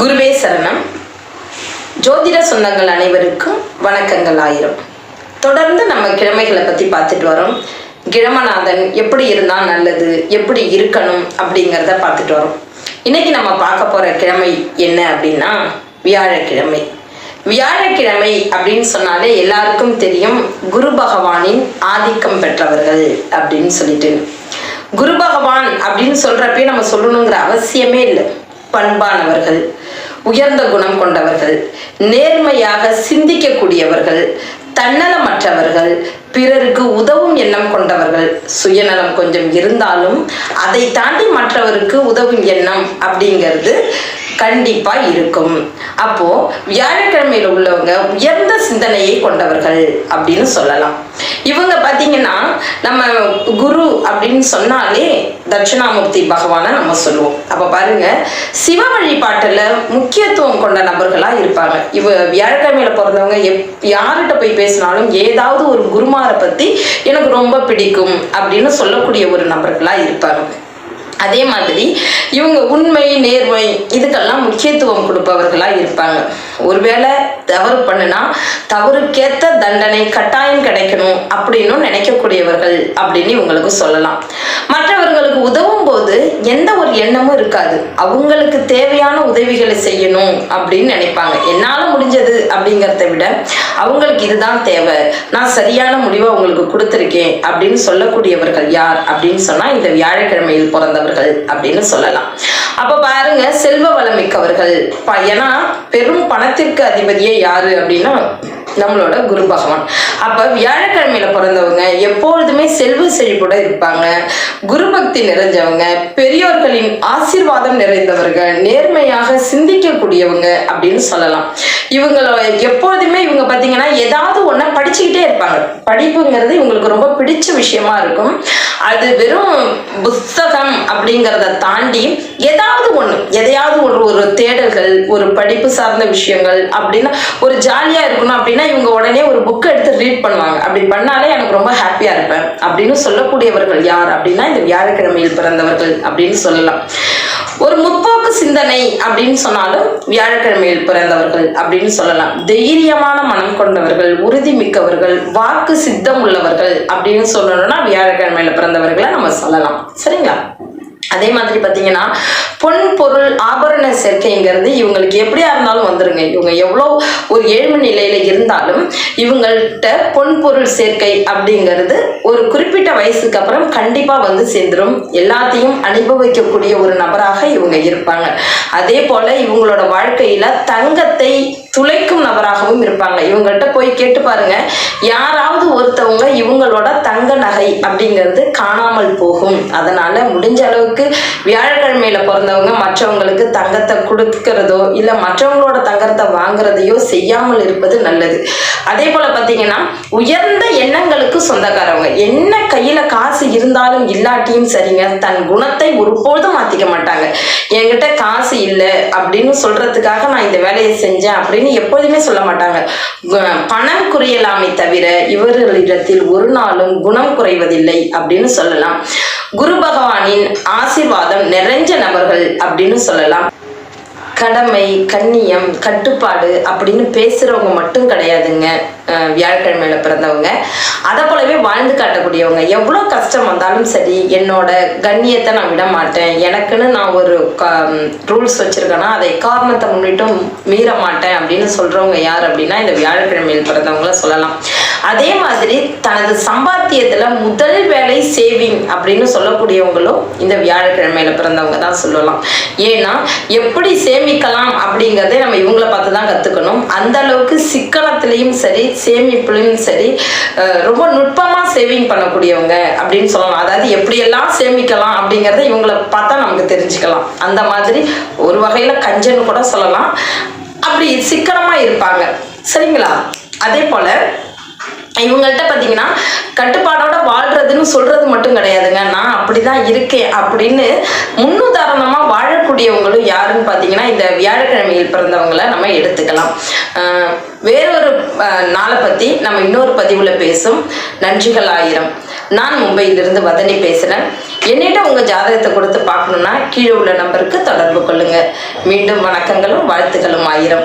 குருவே சரணம். ஜோதிட சொந்தங்கள் அனைவருக்கும் வணக்கங்கள் ஆயிரம். தொடர்ந்து நம்ம கிழமைகளை பற்றி பார்த்துட்டு வரோம். கிழமநாதன் எப்படி இருந்தால் நல்லது எப்படி இருக்கணும் அப்படிங்கிறத பார்த்துட்டு வரோம். இன்னைக்கு நம்ம பார்க்க போகிற கிழமை என்ன அப்படின்னா வியாழக்கிழமை. வியாழக்கிழமை அப்படின்னு சொன்னாலே எல்லாருக்கும் தெரியும் குரு பகவானின் ஆதிக்கம் பெற்றவர்கள் அப்படின்னு சொல்லிட்டு. குரு பகவான் அப்படின்னு சொல்றப்பே நம்ம சொல்லணுங்கிற அவசியமே இல்லை. பண்பானவர்கள் உயர்ந்த குணம் கொண்டவர்கள் நேர்மையாக சிந்திக்கக்கூடியவர்கள் தன்னலமற்றவர்கள் பிறருக்கு உதவும் எண்ணம் கொண்டவர்கள் சுயநலம் கொஞ்சம் இருந்தாலும் அதை தாண்டி மற்றவருக்கு உதவும் எண்ணம் அப்படிங்கிறது கண்டிப்பா இருக்கும். அப்போ வியாழக்கிழமையில உள்ளவங்க உயர்ந்த சிந்தனையை கொண்டவர்கள் அப்படின்னு சொல்லலாம். இவங்க பாத்தீங்கன்னா நம்ம குரு அப்படின்னு சொன்னாலே தட்சிணாமூர்த்தி பகவானை நம்ம சொல்லுவோம். அப்ப பாருங்க சிவ வழிபாட்டுல முக்கியத்துவம் கொண்ட நபர்களா இருப்பாங்க. இவ வியாழக்கிழமையில பிறந்தவங்க எப் யார்கிட்ட போய் பேசினாலும் ஏதாவது ஒரு குருமாரை பத்தி எனக்கு ரொம்ப பிடிக்கும் அப்படின்னு சொல்லக்கூடிய ஒரு நபர்களா இருப்பாங்க. அதே மாதிரி இவங்க உண்மை நேர்மை இதுக்கெல்லாம் முக்கியத்துவம் கொடுப்பவர்களா இருப்பாங்க. ஒருவேளை தவறு பண்ணுனா தவறுக்கேற்ற தண்டனை கட்டாயம் கிடைக்கணும் அப்படின்னு நினைக்கக்கூடியவர்கள் அப்படின்னு இவங்களுக்கு சொல்லலாம். மற்றவர்களுக்கு உதவும் போது எந்த ஒரு எண்ணமும் இருக்காது. அவங்களுக்கு தேவையான உதவிகளை செய்யணும் அப்படின்னு நினைப்பாங்க. என்னால் முடிஞ்சது அப்படிங்கிறத விட அவங்களுக்கு இதுதான் தேவை. நான் சரியான முடிவை அவங்களுக்கு கொடுத்துருக்கேன் அப்படின்னு சொல்லக்கூடியவர்கள் யார் அப்படின்னு சொன்னா இந்த வியாழக்கிழமையில் பிறந்தவர்கள் அப்படின்னு சொல்லலாம். அப்ப பாருங்க செல்வ வளமிக்கவர்கள். ப- ஏன்னா பெரும் பணத்திற்கு அதிபதியே யாரு அப்படின்னா நம்மளோட குரு பகவான். அப்ப வியாழக்கிழமையில பிறந்தவங்க எப்பொழுதுமே செல்வ செழிப்போட இருப்பாங்க. குரு பக்தி நிறைஞ்சவங்க பெரியோர்களின் ஆசீர்வாதம் நிறைந்தவர்கள் நேர்மையாக சிந்திக்கக்கூடியவங்க அப்படின்னு சொல்லலாம். இவங்கள எப்போதுமே இவங்க பார்த்தீங்கன்னா ஏதாவது ஒன்றை படிச்சுக்கிட்டே இருப்பாங்க. படிப்புங்கிறது இவங்களுக்கு ரொம்ப பிடிச்ச விஷயமா இருக்கும். அது வெறும் புஸ்தகம் அப்படிங்கிறத தாண்டி ஏதாவது ஒன்று எதையாவது ஒரு ஒரு தேடல்கள் ஒரு படிப்பு சார்ந்த விஷயங்கள் அப்படின்னா ஒரு ஜாலியாக இருக்கணும் அப்படின்னா இவங்க உடனே ஒரு புக் எடுத்து ரீட் பண்ணுவாங்க. அப்படி பண்ணாலே எனக்கு ரொம்ப ஹாப்பியாக இருப்பேன். அப்படின்னு சொல்லக்கூடியவர்கள் யார் அப்படின்னா இந்த வியாழக்கிழமையில் பிறந்தவர்கள் அப்படின்னு சொல்லலாம். ஒரு முற்போக்கு சிந்தனை அப்படின்னு சொன்னாலும் வியாழக்கிழமையில் பிறந்தவர்கள் அப்படின்னு சொல்லலாம். தைரியமான மனம் கொண்டவர்கள் உறுதி மிக்கவர்கள் வாக்கு சித்தம் உள்ளவர்கள் அப்படின்னு சொல்லணும்னா வியாழக்கிழமையில பிறந்தவர்களை நம்ம சொல்லலாம். சரிங்களா? அதே மாதிரி பார்த்தீங்கன்னா பொன் பொருள் ஆபரண சேர்க்கைங்கிறது இவங்களுக்கு எப்படியா இருந்தாலும் வந்துருங்க. இவங்க எவ்வளோ ஒரு ஏழ்மை நிலையில இருந்தாலும் இவங்கள்ட்ட பொன் பொருள் சேர்க்கை அப்படிங்கிறது ஒரு குறிப்பிட்ட வயசுக்கு அப்புறம் கண்டிப்பாக வந்து சேர்ந்துரும். எல்லாத்தையும் அனுபவிக்கக்கூடிய ஒரு நபராக இவங்க இருப்பாங்க. அதே போல இவங்களோட வாழ்க்கையில தங்கத்தை துளைக்கும் நபராகவும் இருப்பாங்க. இவங்கள்ட்ட போய் கேட்டு பாருங்க யாராவது ஒருத்தவங்க இவங்களோட தங்க நகை அப்படிங்கிறது காணாமல் போகும். அதனால முடிஞ்ச அளவுக்கு வியாழக்கிழமையில பிறந்தவங்க மற்றவங்களுக்கு தங்கத்தை கொடுக்கறதோ இல்ல மற்றவங்களோட தங்கத்தை வாங்குறதையோ செய்யாமல் இருப்பது நல்லது. அதே போல பாத்தீங்கன்னா உயர்ந்த எண்ணங்களுக்கு சொந்தக்காரவங்க. என்ன கையில காசு இருந்தாலும் இல்லாட்டியும் சரிங்க தன் குணத்தை ஒருபோதும் மாத்திக்க மாட்டாங்க. என்கிட்ட காசு இல்லை அப்படின்னு சொல்றதுக்காக நான் இந்த வேலையை செஞ்சேன் அப்படின்னு எப்போதுமே சொல்ல மாட்டாங்க. பணம் குறையலாமே தவிர இவர்களிடத்தில் ஒரு நாளும் குணம் குறைவதில்லை அப்படின்னு சொல்லலாம். குரு பகவானின் ஆசீர்வாதம் நிறைஞ்ச நபர்கள் அப்படின்னு சொல்லலாம். கடமை கண்ணியம் கட்டுப்பாடு அப்படின்னு பேசுறவங்க மட்டும் கிடையாதுங்க. வியாழக்கிழமையில பிறந்தவங்க. அதை போலவே வாழ்ந்து காட்டக்கூடியவங்க. எவ்வளோ கஷ்டம் வந்தாலும் சரி என்னோட கண்ணியத்தை நான் விட மாட்டேன். எனக்குன்னு நான் ஒரு ரூல்ஸ் வச்சிருக்கேன்னா அதை காரணத்தை முன்னிட்டும் மீற மாட்டேன் அப்படின்னு சொல்றவங்க யார் அப்படின்னா இந்த வியாழக்கிழமையில் பிறந்தவங்கள சொல்லலாம். அதே மாதிரி தனது சம்பாத்தியத்துல முதல் வேலை சேவிங் அப்படின்னு சொல்லக்கூடியவங்களும் இந்த வியாழக்கிழமையில பிறந்தவங்க தான் சொல்லலாம். ஏன்னா எப்படி சேமிக்கலாம் அப்படிங்கிறத நம்ம இவங்கள பார்த்து தான் கத்துக்கணும். அந்த அளவுக்கு சிக்கனத்திலையும் சரி சேமிப்புலையும் சரி ரொம்ப நுட்பமா சேவிங் பண்ணக்கூடியவங்க அப்படின்னு சொல்லலாம். அதாவது எப்படியெல்லாம் சேமிக்கலாம் அப்படிங்கறத இவங்கள பார்த்தா நமக்கு தெரிஞ்சுக்கலாம். அந்த மாதிரி ஒரு வகையில கஞ்சன்னு கூட சொல்லலாம். அப்படி சிக்கனமா இருப்பாங்க. சரிங்களா? அதே போல இவங்கள்ட்ட பார்த்தீங்கன்னா கட்டுப்பாடோட வாழ்றதுன்னு சொல்றது மட்டும் கிடையாதுங்க. நான் அப்படிதான் இருக்கேன் அப்படின்னு முன்னுதாரணமாக வாழக்கூடியவங்களும் யாருன்னு பார்த்தீங்கன்னா இந்த வியாழக்கிழமையில் பிறந்தவங்களை நம்ம எடுத்துக்கலாம். ஆஹ் வேறொரு நாளை பற்றி நம்ம இன்னொரு பதிவில் பேசும். நன்றிகள் ஆயிரம். நான் மும்பையிலிருந்து வதனி பேசுகிறேன் என்னிட்ட உங்கள் ஜாதகத்தை கொடுத்து பார்க்கணுன்னா கீழே உள்ள நம்பருக்கு தொடர்பு கொள்ளுங்கள் மீண்டும் வணக்கங்களும் வாழ்த்துக்களும் ஆயிரம்.